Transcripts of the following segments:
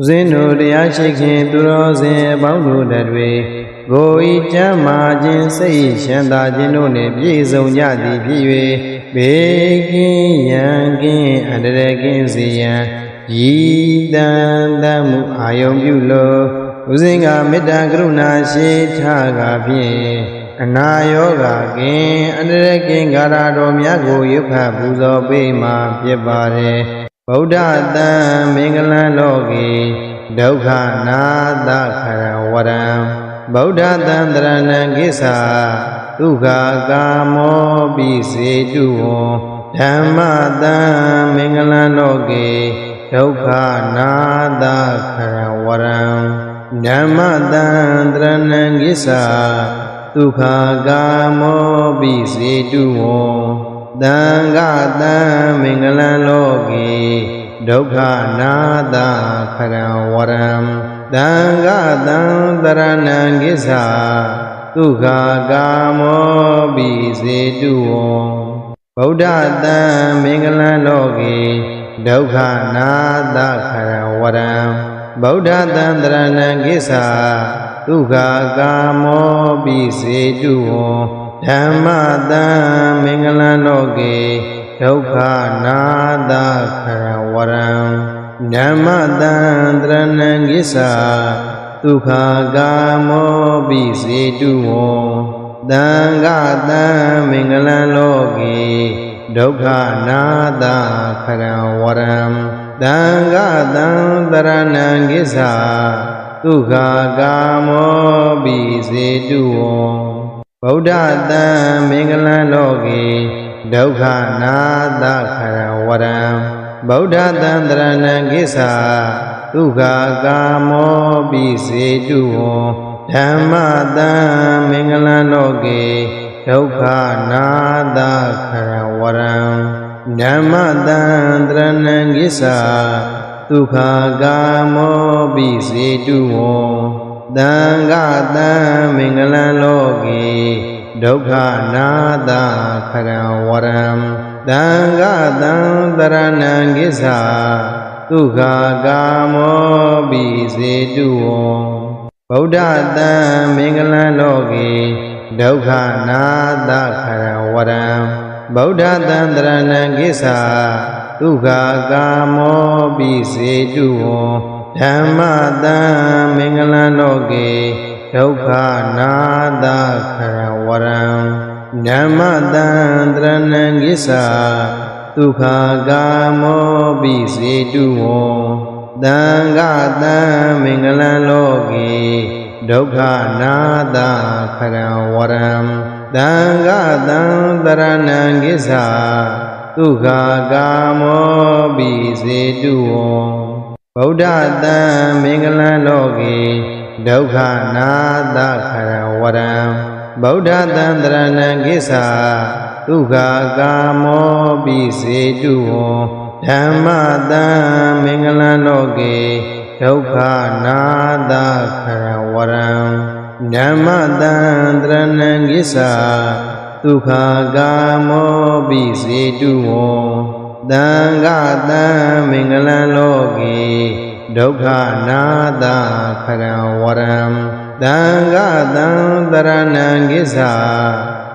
ဦးဇင်းတို့တရားရှိခင်သူတော်စင်အပေါင်းတို့တတွေကိုဤကျမ်းမာခြင်းစိတ်ရှမ်းသာခြင်းတို့နှင့်ပြည့်စုံကြသည်ဖြစ်၍ဘေကင်းရန်ကင်းအန္တရာယ်ကင်းစေရန်ရည်တန်တမ်းမှုအာယုံပြုလို့ဦးဇင်းကမေတ္တာကရုဏာရှိထားကဖြင့်အနာယောဂကင်းအန္တရာယ်ကင်းကာရတော်များကိုရုပ်ခပူဇော်ပေးမှာဖြစ်ပါတယ် ဗုဒ္ဓတံမင်္ဂလံလောကေဒုက္ခနာသခရဝရံဗုဒ္ဓတံတရဏံကိစ္ဆာဒုက္ခကာမောပိစေတုဝံဓမ္မတံမင်္ဂလံလောကေဒုက္ခနာသခရဝရံဓမ္မတံတရဏံကိစ္ဆာဒုက္ခကာမောပိစေတုဝံ သံဃတံမင်္ဂလံလောကေဒုက္ခနာသခရဝရံသံဃတံတရဏံကိစ္ဆာဒုက္ခကာမောပိစေတုဝံဗုဒ္ဓတံမင်္ဂလံလောကေဒုက္ခနာသခရဝရံဗုဒ္ဓတံတရဏံကိစ္ဆာဒုက္ခကာမောပိစေတုဝံ ဓမ္မတံမင်္ဂလံလောကေဒုက္ခနာသခရဝရံဓမ္မတံတရဏံကိစ္ဆာဒုက္ခကာမောပိစေတုဝံသံဃတံမင်္ဂလံလောကေဒုက္ခနာသခရဝရံသံဃတံတရဏံကိစ္ဆာဒုက္ခကာမောပိစေတုဝံ ဗုဒ္ဓတံမင်္ဂလံလောကေဒုက္ခနာသခရဝရံဗုဒ္ဓတံတရဏံကိစ္ဆာဒုက္ခကာမောပိစေတုဝံဓမ္မတံမင်္ဂလံလောကေဒုက္ခနာသခရဝရံဓမ္မတံတရဏံကိစ္ဆာဒုက္ခကာမောပိစေတုဝံ သံဃတံမင်္ဂလံလောကေဒုက္ခနာသခရဝရံသံဃတံတရဏံကိစ္ဆာဒုက္ခကာမောပိစေတုဝံဗုဒ္ဓတံမင်္ဂလံလောကေဒုက္ခနာသခရဝရံဗုဒ္ဓတံတရဏံကိစ္ဆာဒုက္ခကာမောပိစေတုဝံ ဓမ္မတံမင်္ဂလံလောကေဒုက္ခနာသခရဝရံဓမ္မတံတရဏံကိစ္ဆာဒုက္ခကာမောပိစေတုဝံသံဃတံမင်္ဂလံလောကေဒုက္ခနာသခရဝရံသံဃတံတရဏံကိစ္ဆာဒုက္ခကာမောပိစေတုဝံ ဗုဒ္ဓတံမင်္ဂလံလောကေဒုက္ခနာသခရဝရံဗုဒ္ဓတံတရဏံကိစ္ဆာဒုက္ခကာမောပိစေတုဝံဓမ္မတံမင်္ဂလံလောကေဒုက္ခနာသခရဝရံဓမ္မတံတရဏံကိစ္ဆာဒုက္ခကာမောပိစေတုဝံ သံဃတံမင်္ဂလံလောကေဒုက္ခနာသခရဝရံသံဃတံတရဏံကိစ္ဆာ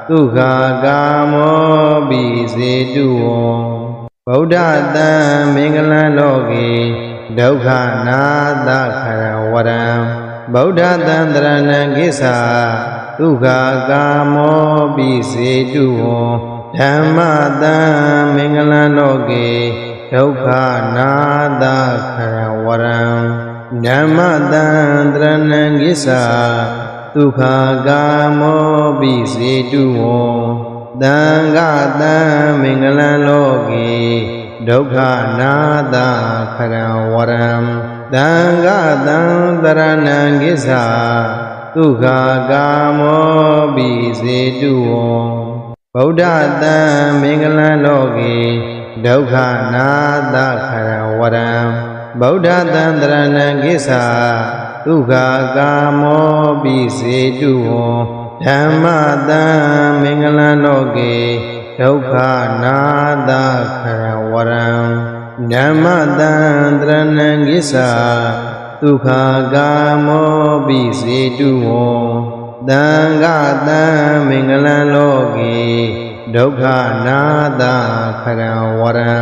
ဒုက္ခကာမောပိစေတုဝံဗုဒ္ဓတံမင်္ဂလံလောကေဒုက္ခနာသခရဝရံဗုဒ္ဓတံတရဏံကိစ္ဆာဒုက္ခကာမောပိစေတုဝံ ဓမ္မတံမင်္ဂလံလောကေဒုက္ခနာသခရဝရံဓမ္မတံတရဏံကိစ္ဆာဒုက္ခကာမောပိစေတုဝံသံဃတံမင်္ဂလံလောကေဒုက္ခနာသခရဝရံသံဃတံတရဏံကိစ္ဆာဒုက္ခကာမောပိစေတုဝံ ဗုဒ္ဓတံမင်္ဂလံလောကေဒုက္ခနာသခရဝရံဗုဒ္ဓတံတရဏံကိစ္ဆာဒုက္ခကာမောပိစေတုဝံဓမ္မတံမင်္ဂလံလောကေဒုက္ခနာသခရဝရံဓဓမ္မတံတရဏံကိစ္ဆာဒုက္ခကာမောပိစေတုဝံ တံဃတံမင်္ဂလံလောကေဒုက္ခနာတခရံဝရံ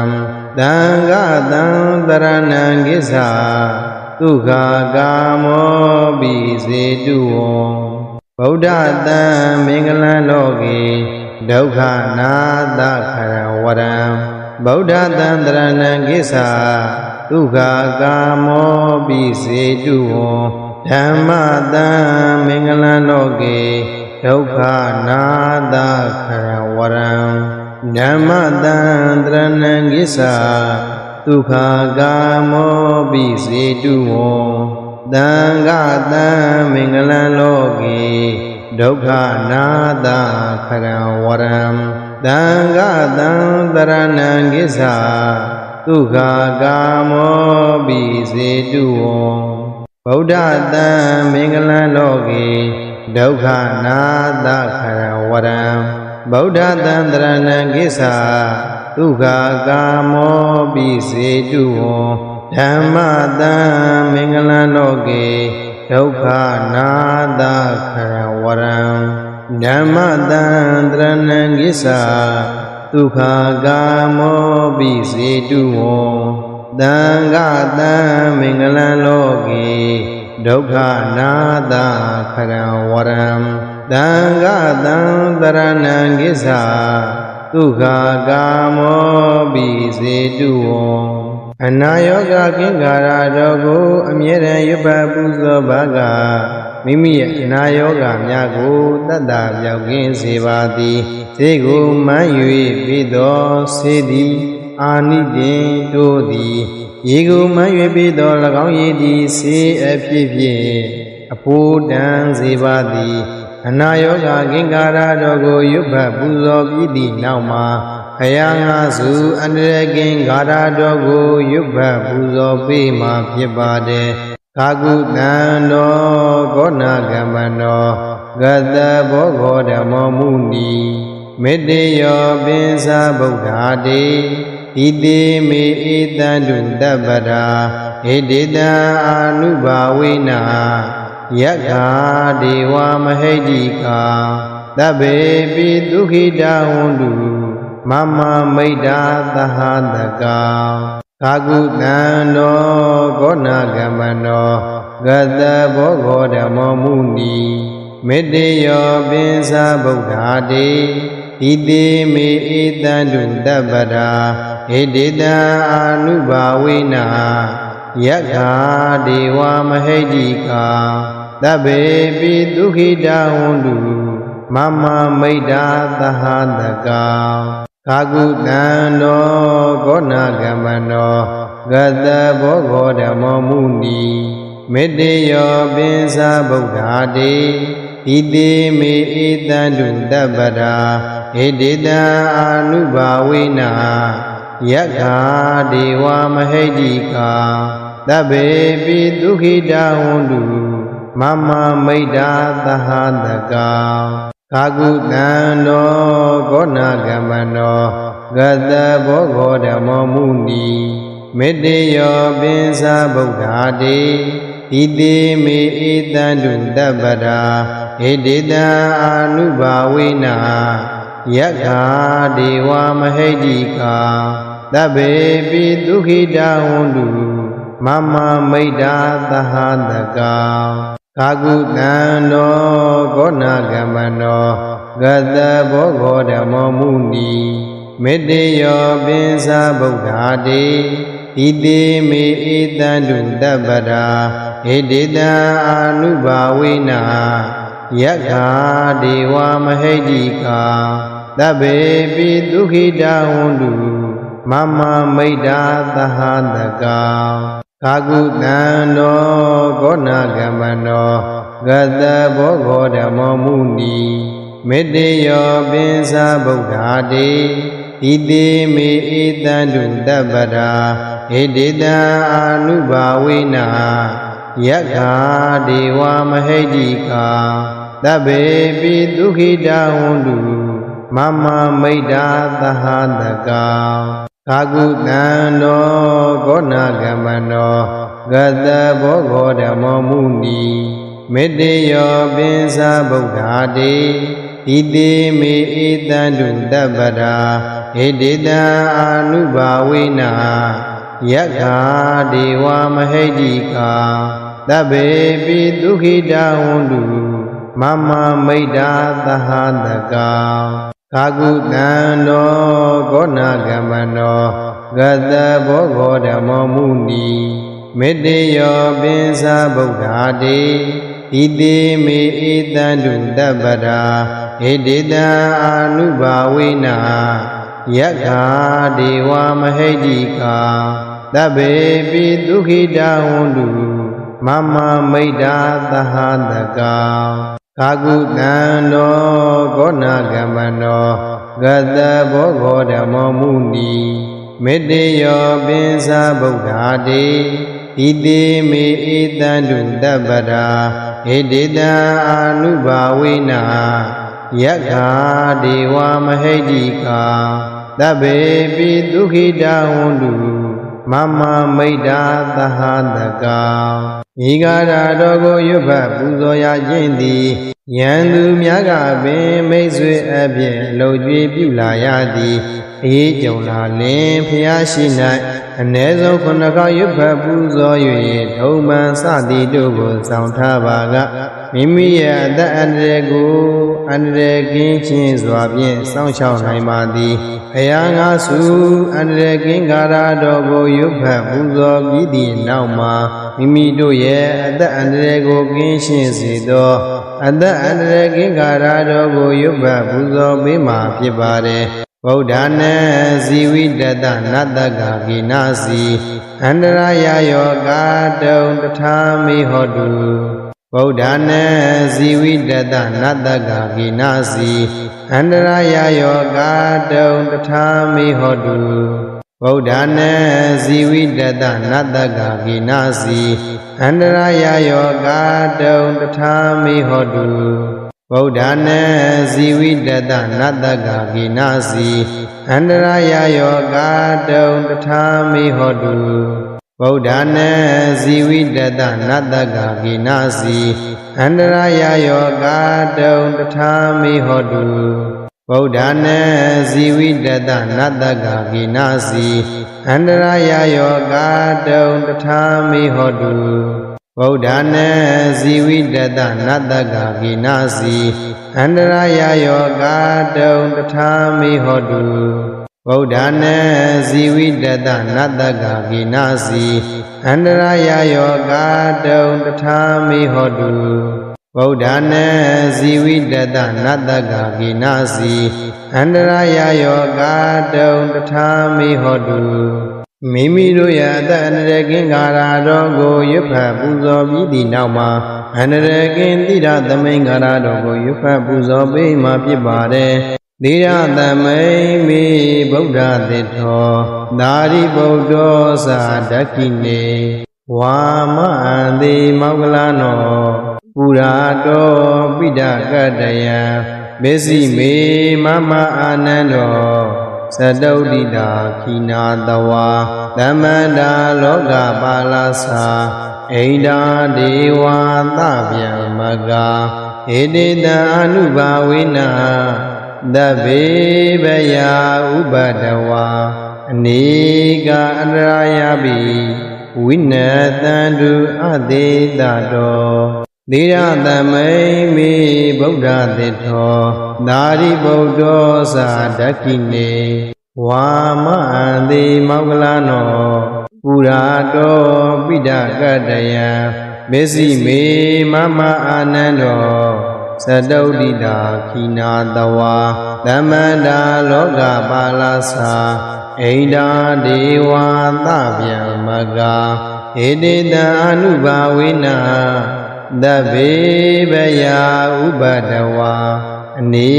တံဃတံတရဏံကိစ္ဆာဒုက္ခကာမောပိစေတုဝံဗုဒ္ဓတံမင်္ဂလံလောကေဒုက္ခနာတခရံဝရံဗုဒ္ဓတံတရဏံကိစ္ဆာဒုက္ခကာမောပိစေတုဝံ ဓမ္မတံမင်္ဂလံလောကေဒုက္ခနာတခရံဝရံဓမ္မတံတရဏံကိစ္ဆာဒုက္ခကာမောပိစေတုဝံသံဃတံမင်္ဂလံလောကေဒုက္ခနာတခရံဝရံသံဃတံတရဏံကိစ္ဆာဒုက္ခကာမောပိစေတုဝံ ဗုဒ္ဓတံမင်္ဂလံလောကေဒုက္ခနာတခရံဝရံဗုဒ္ဓတံတရဏံကိစ္ဆာဒုက္ခကာမောပိစေတုဝံဓမ္မတံမင်္ဂလံလောကေဒုက္ခနာတခရံဝရံဓမ္မတံတရဏံကိစ္ဆာဒုက္ခကာမောပိစေတုဝံ သံဃတံမင်္ဂလံလောကေဒုက္ခနာတခရံဝရံသံဃတံတရဏံကိစ္ဆာဒုက္ခကာမောပိစေတုဝံအနာယောဂကင်္ကာရတော်ကိုအမြဲတမ်းရွတ်ပတ်ပူဇော်ပါကမိမိရဲ့အနာယောဂများကိုတတ်တာပြောက်ကင်းစေပါသည်သေကိုမှန်း၍ပြီးတော်စေသည် အာနိတင်တို့သည်ရေကိုမှန်း၍ပြီးတော်၎င်းရည်သည်စေအဖြစ်ဖြင့်အဖို့တန်စေပါသည်အနာယောဂကင်္ကာရတော်ကိုရွတ်ပတ်ပူဇော်ပြီးသည့်နောက်မှာခယာငါစုအန္တရကင်ဂါရတော်ကိုရွတ်ပတ်ပူဇော်ပေးမှာဖြစ်ပါတယ်ကာကုတံတော်ဘောနာကမ္မနောဂတဘောဂောဓမ္မောမုနီမေတ္တယောပင်္စာဗုဒ္ဓါတိ ဣတိမေဧတံတုတပ္ပရာဣတိတံအာနုဘာဝေနယက္ခာဒေဝမဟိတိကာတဗ္ဗေပိဒုခိတဝန္တုမမမိတ်တာသဟတကာကာကုတံတော်ဂောနာကမ္မနောဂတဘောဂောဓမ္မောမုနီမေတ္တယောပင်္စာဗုဒ္ဓါတိဣတိမေဧတံတုတပ္ပရာ ဣတိတံအာနုဘာဝေနယက္ခာဒေဝမဟိတိကာတဗ္ဗေပိဒုခိတဝန္တုမမမိတ်တာသဟတကာကာကုတံတော်ဂောနာကမ္မနောဂတဘောဂောဓမ္မောမုနီမေတ္တယောပင်္စာဗုဒ္ဓါတိဣတိမေဧတံတုတပ္ပရာဣတိတံအာနုဘာဝေန ယက္ခာဒေဝမဟိတိကာတဗ္ဗေပိဒုခိတဝန္တုမမမိတ်တာသဟတကာကာကုတံတော်ဂောနာကမ္မနောဂတဘောဂောဓမ္မောမုနီမေတ္တယောပင်္စာဗုဒ္ဓါတိဣတိမေဧတံတုတပ္ပရာဣတိတံအာနုဘာဝေနယက္ခာဒေဝမဟိတိကာ တဗ္ဗေပိဒုခိတဝန္တုမမမိတ်တာသဟတကာကာကုတံတော်ဂောနာကမ္မနောဂတဘောဂောဓမ္မောမုနီမေတ္တယောပင်္စာဗုဒ္ဓါတိဣတိမေဧတံတုတပ္ပရာဣတိတံအာနုဘာဝေနယက္ခာဒေဝမဟိတိကာတဗ္ဗေပိဒုခိတဝန္တု မမမိတ်တာသဟတကာကာကုတံတော်ဂောနာကမ္မနောဂတဘောဂောဓမ္မောမုနီမေတ္တယောပင်္စာဗုဒ္ဓါတိဣတိမေဧတံတုတပ္ပရာဣတိတံအာနုဘာဝေနယက္ခာဒေဝမဟိတိကာတဗ္ဗေပိဒုခိတဝန္တုမမမိတ်တာသဟတကာ ကာကုတံတော်ကောနာကမ္မနောဂတဘောဂောဓမ္မောမုနီမေတ္တယောပင်္စာဗုဒ္ဓါတိဣတိမေဧတံတုတပ္ပရာဟိတေတံအာနုဘာဝေနယက္ခာဒေဝမဟိတ္တိကာတဗ္ဗေပိဒုက္ခိတဝန္တုမမမိတ်တာသဟတကာ ကာကုတံတော်ကောနာကမ္မနောဂတဘောဂောဓမ္မောမုနီမေတ္တယောပင်္စာဗုဒ္ဓါတိဣတိမေဧတံတုတပ္ပရာဟိတေတံအာနုဘာဝေနယက္ခာဒေဝမဟိတ္တိကာတဗ္ဗေပိဒုက္ခိတဝန္တုမမမိတ်တာသဟတကာ ကာကုတံတော်ကောနာကမ္မနောဂတဘောဂောဓမ္မောမုနီမေတ္တယောပင်္စာဗုဒ္ဓါတိဣတိမေဧတံတုတပ္ပရာဟိတေတံအာနုဘာဝေနယက္ခာဒေဝမဟိတ္တိကာတဗ္ဗေပိဒုက္ခိတဝန္တု မမမိတ်တာသဟတကာဤကာရတော်ကိုရွတ်ဖတ်ပူဇော်ရခြင်းသည်ယံသူများကပင်မိတ်ဆွေအပြင်လှုပ်ကြွေးပြုလာရသည်အေးကြုံလာလင်ဖျားရှိ၌အ ਨੇ ဆုံးခုနှစ်ခေါက်ရွတ်ဖတ်ပူဇော်၍ထုံပန်စသည်တို့ကိုဆောင်ထားပါကမိမိရဲ့အသက်အန္တရာယ်ကို အန္တရာယ်ကင်းခြင်းစွာဖြင့်စောင့်ရှောက်နိုင်ပါသည်ဖျားငါစုအန္တရာယ်ကင်းကာရတော်ကိုရွတ်ဖတ်ပူဇော်ပြီးသည့်နောက်မှာမိမိတို့ရဲ့အသက်အန္တရာယ်ကိုကင်းရှင်းစေသောအသက်အန္တရာယ်ကင်းကာရတော်ကိုရွတ်ဖတ်ပူဇော်ပေးမှာဖြစ်ပါတယ်ဗုဒ္ဓနာဇီဝိတတနတ္တကကိနာစီအန္တရာယယောကာတုံတထာမိဟောတု ဗုဒ္ဓနာဇီဝိတတနတ္တကကိနာစီအန္တရာယယောကာတုံတထာမိဟောတုဗုဒ္ဓနာဇီဝိတတနတ္တကကိနာစီအန္တရာယယောကာတုံတထာမိဟောတုဗုဒ္ဓနာဇီဝိတတနတ္တကကိနာစီအန္တရာယယောကာတုံတထာမိဟောတု ဗုဒ္ဓနာဇီဝိတတနတ္တကကိနာစီအန္တရာယယောကာတုံတထာမိဟောတုဗုဒ္ဓနာဇီဝိတတနတ္တကကိနာစီအန္တရာယယောကာတုံတထာမိဟောတုဗုဒ္ဓနာဇီဝိတတနတ္တကကိနာစီအန္တရာယယောကာတုံတထာမိဟောတု ဗုဒ္ဓနာဇီဝိတတနတ္တကကိနာစီအန္တရာယယောကာတုံတထာမိဟောတုဗုဒ္ဓနာဇီဝိတတနတ္တကကိနာစီအန္တရာယယောကာတုံတထာမိဟောတုမိမိတို့ရဲ့အသက်အန္တရာယ်ကင်းကာရာတော်ကိုရွတ်ဖတ်ပူဇော်ပြီးသည့်နောက်မှာအန္တရာယ်ကင်းတိရသမိန်ကာရာတော်ကိုရွတ်ဖတ်ပူဇော်ပေးမှဖြစ်ပါတယ် တိရသမိန်မိဗုဒ္ဓသစ်ထောသာရိပုတ္တောသာဒက္ခိနေဝါမအံတိမောက္ကလနောပူရာတောပိဒကတယံမေစီမေမမအာနန္တောသတုဒ္ဓိတာခိနာတဝါသမ္မန္တာလောကပါလာသာဣန္ဒာဒေဝသဗျံမကဟေတိတံအနုဘာဝိနာ သဗ္ဗေဘယဥပဒဝါအနေကအန္တရာယပိဝိနတံတုအသေးတတော်သေရသမိန်မေဗုဒ္ဓသစ်ထောသာရိပုတ္တောသာဒက္ခိနေဝါမအံတိမောက္ကလနောပူရာတောပိဒကတယံမေစီမေမမအာနန္တော သတုဒ္ဓိတာခိနာတဝါသမ္မန္တာလောကပါလာသာဣန္ဒာဒေဝသဗျံမကဟေတိတံအနုဘာဝေနသဗ္ဗေဘယဥပဒဝါအနေ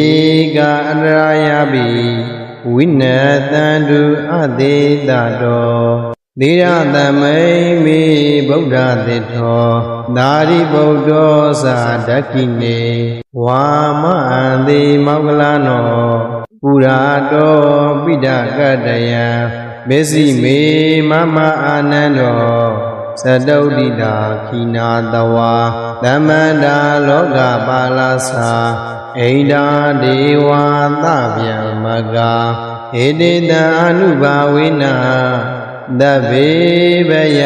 ကအန္တရာယပိဝိနတံတုအသေးတတော်သေရသမိန်မေဗုဒ္ဓသစ်ထော သာရိပုတ္တောသာဒက္ခိနေဝါမအံတိမောက္ကလနောပူရာတောပိဒကတယံမမေစီမေမမအာနန္တောသတုဒ္ဓိတာခိနာတဝါသမ္မန္တာလောကပါလသာအိန္ဒာဒေဝသဗျံမကဧတေတံအနုဘာဝေန သဗ္ဗေဘယ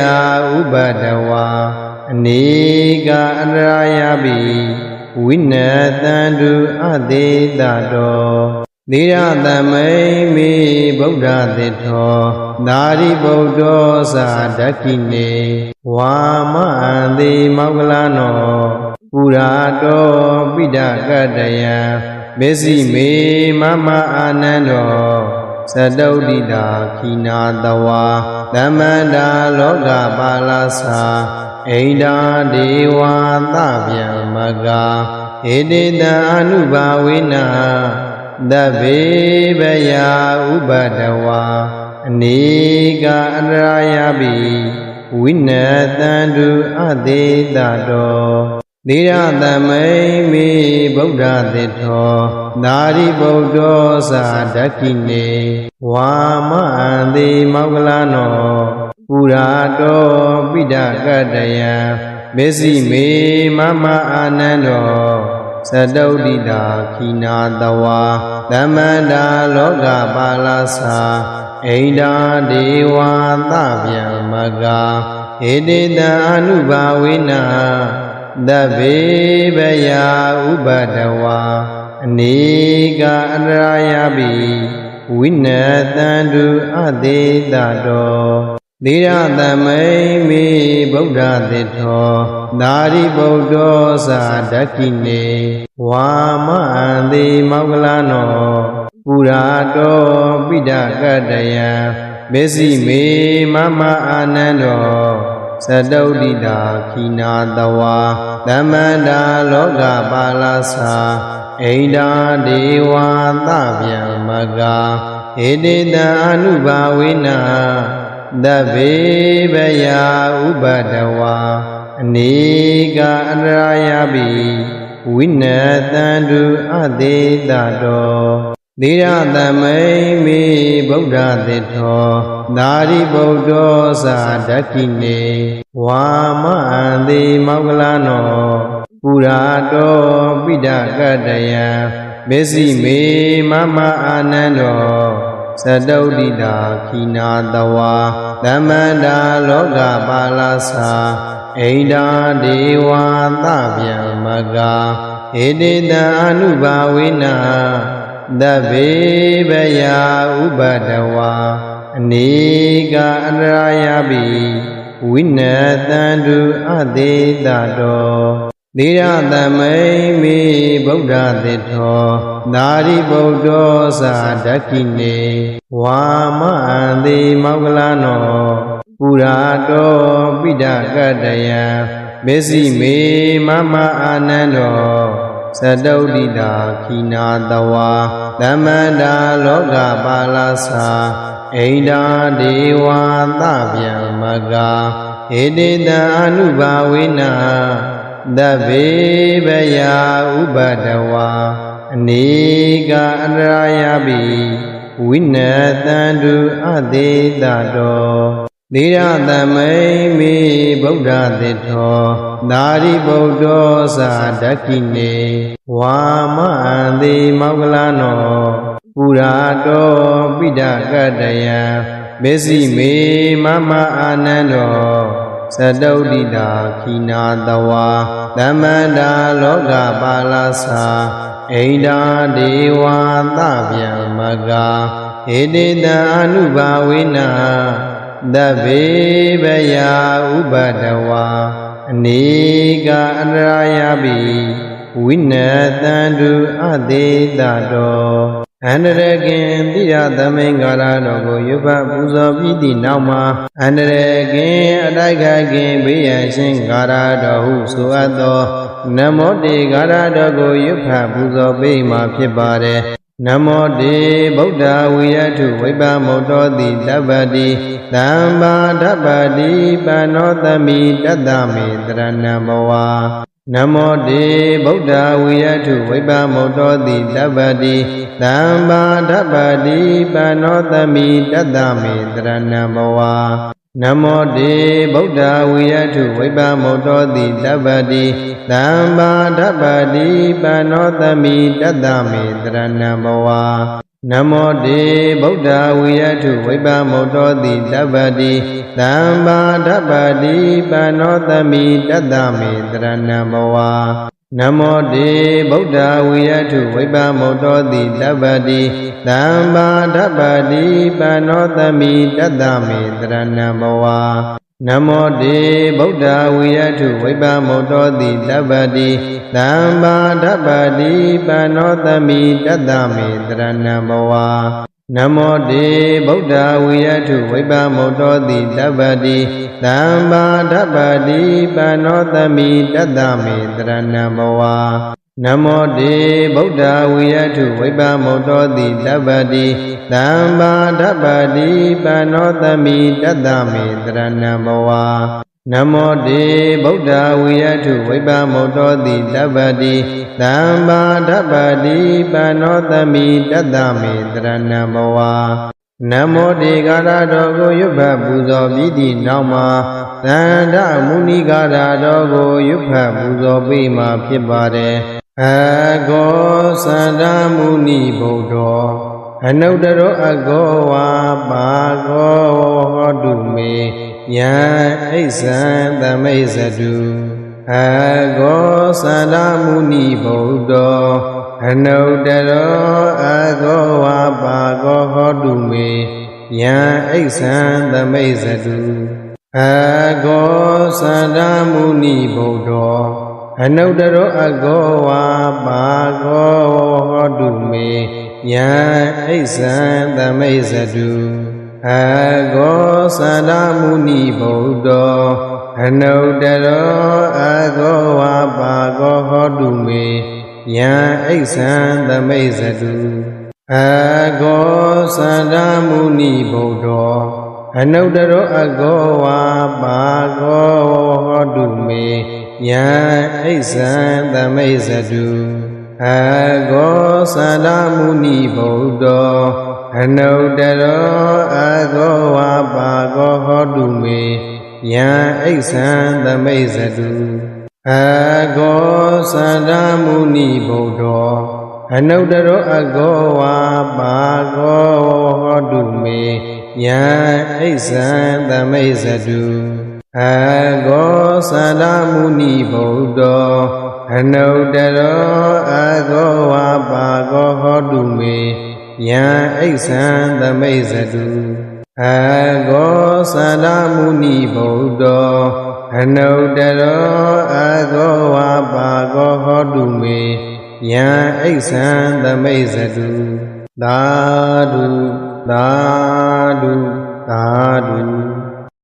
ဥပဒဝါအနေကအနရာယပိဝိနတန္တုအသေးတတော်သီရသမိန်မေဗုဒ္ဓသစ္ထောသာရိပုတ္တောသာဒက္ခိနေဝါမအံတိမောက္ကလနောပူရာတောပိဒကတယံမေစီမေမမအာနန္တော သတုဒ္ဓိတာခိနာတဝါသမ္မန္တာလောကပါလသာအိန္ဒာဒေဝသဗျံမကဧတေတံအနုဘာဝေနသဗ္ဗေဘယဥပဒဝါအနေကအနရာယပိဝိနတန္တုအသေးတတော် သီရသမိန်မေဗုဒ္ဓသစ္ထောသာရိပုတ္တောသာဒက္ခိနေဝါမအံတိမောက္ကလနောပူရာတောပိဒကတယံမေစီမေမမအာနန္တောသတုဒ္ဓိတာခိနာတဝါသမ္မန္တာလောကပါလသာအိန္ဒာဒေဝသဗျံမကဧတေတံအနုဘာဝေန သဗ္ဗေဘယဥပဒဝါအနေကအနရာယပိဝိနတန္တုအသေးတတော်သီရသမိန်မေဗုဒ္ဓသစ္ထောသာရိပုတ္တောသာဒက္ခိနေဝါမအံတိမောက္ကလနောပူရာတောပိဒကတယံမေစီမေမမအာနန္တော သတုဒ္ဓိတာခိနာတဝါသမ္မန္တာလောကပါလသာအိန္ဒာဒေဝသဗျံမကဧတေတံအနုဘာဝေနသဗ္ဗေဘယဥပဒဝါအနေကအနရာယပိဝိနတန္တုအသေးတတော် သီရသမိန်မေဗုဒ္ဓသစ္ထောသာရိပုတ္တောသာဒက္ခိနေဝါမအံတိမောက္ကလနောပူရာတောပိဒကတယံမေစီမေမမအာနန္တောသတုဒ္ဓိတာခိနာတဝါသမ္မန္တာလောကပါလသာအိန္ဒာဒေဝသဗျံမကဧတေတံအနုဘာဝေန သဗ္ဗေဘယဥပဒဝါအနေကအနရာယပိဝိနတန္တုအသေးတတော်သီရသမိန်မေဗုဒ္ဓသစ္ထောသာရိပုတ္တောသာဒက္ခိနေဝါမအံတိမောက္ကလနောပူရာတောပိဒကတယံမေစီမေမမအာနန္တော သတုဒ္ဓိတာခိနာတဝါသမ္မန္တာလောကပါလသာအိန္ဒာဒေဝသဗျံမကဧတေတံအနုဘာဝေနသဗ္ဗေဘယဥပဒဝါအနေကအနရာယပိဝိနတန္တုအသေးတတော် သီရသမိန်မေဗုဒ္ဓသစ္ထောသာရိပုတ္တောသာဒက္ခိနေဝါမအံတိမောက္ကလနောပူရာတောပိဒကတယံမေစီမေမမအာနန္တောသတုဒ္ဓိတာခိနာတဝါသမ္မန္တာလောကပါလသာအိန္ဒာဒေဝသဗျံမကဧတေတံအနုဘာဝေန သဗ္ဗေဘယဥပဒဝါအနေကအနရာယပိဝိနတန္တုအသေးတတော်အန္တရကင်တိရသမိန်္ဂါရတော်ကိုယုပပူဇော်ပြီးသည့်နောက်မှာအန္တရကင်အတိုက်ခကင်ဘေးရန်ရှင်ဂါရတော်ဟုဆိုအပ်သောနမောတေဂါရတော်ကိုယုဖပူဇော်ပေးမှာဖြစ်ပါတယ် နမောတေဗုဒ္ဓဝိယထုဝိပမုတ်တော်တိတပ္ပတိသံဘာဓပ္ပတိပန္နောသမိတတ္တမေတရဏဘဝနမောတေဗုဒ္ဓဝိယထုဝိပမုတ်တော်တိတပ္ပတိသမ္မာဓပ္ပတိပနောသမိတတ္တမေတရဏဘဝ နမောတေဗုဒ္ဓဝိယထုဝိပမုတ်တော်တိတပ္ပတိသမ္မာဓပ္ပတိပနောသမိတတ္တမေတရဏဘဝနမောတေဗုဒ္ဓဝိယထုဝိပမုတ်တော်တိတပ္ပတိသမ္မာဓပ္ပတိပနောသမိတတ္တမေတရဏဘဝ နမောတေဗုဒ္ဓဝိယထုဝိပမုတ်တော်တိတပ္ပတိသမ္မာဓပ္ပတိပနောသမိတတ္တမေတရဏဘဝနမောတေဗုဒ္ဓဝိယထုဝိပမုတ်တော်တိတပ္ပတိသမ္မာဓပ္ပတိပနောသမိတတ္တမေတရဏဘဝ နမောတေဗုဒ္ဓဝိယထုဝိပမုတ်တော်တိတပ္ပတိသမ္မာဓပ္ပတိပနောသမိတတ္တမေတရဏဘဝနမောတေဗုဒ္ဓဝိယထုဝိပမုတ်တော်တိတပ္ပတိသမ္မာဓပ္ပတိပနောသမိတတ္တမေတရဏဘဝ နမောတေဗုဒ္ဓဝိယထုဝိပမုတ်တော်တိတပ္ပတိသမ္မာဓပ္ပတိပနောသမိတတ္တမေတရဏဘဝနမောတေကာရတော်ကိုရွတ်ဖတ်ပူဇော်ပြီးသည့်နောက်မှာသန္ဓမုဏိကာရတော်ကိုရွတ်ဖတ်ပူဇော်ပေးမှာဖြစ်ပါတယ်အကောသန္ဓမုဏိဗုဒ္ဓောအနုတ္တရောအကောဝါပါကောဟောတုမေ ယံအိဇံသမိဇတုအကောသန္ဓမုဏိဗုဒ္ဓောအနုတ္တရောအကောဝါပါကောဟောတုမေယံအိဇံသမိဇတုအကောသန္ဓမုဏိဗုဒ္ဓောအနုတ္တရောအကောဝါပါကောဟောတုမေယံအိဇံသမိဇတု အကောသန္ဓမုဏိဗုဒ္ဓောအနုတ္တရောအကောဝါပါကောဟောတုမေယံအိဇံသမိဇတုအကောသန္ဓမုဏိဗုဒ္ဓောအနုတ္တရောအကောဝါပါကောဟောတုမေယံအိဇံသမိဇတုအကောသန္ဓမုဏိဗုဒ္ဓော အနုတ္တရောအကောဝါပါကောဟောတုမေယံအိဇံသမိဇတုအကောသန္ဓမုဏိဗုဒ္ဓောအနုတ္တရောအကောဝါပါကောဟောတုမေယံအိဇံသမိဇတုအကောသန္ဓမုဏိဗုဒ္ဓောအနုတ္တရောအကောဝါပါကောဟောတုမေ ယံအိဆံသမိတ်စတုအကောသရမုဏိဗုဒ္ဓောအနုတ္တရောအကောဝါပါကောဟောတုမေယံအိဆံသမိတ်စတုသာဓုသာဓုသာဓု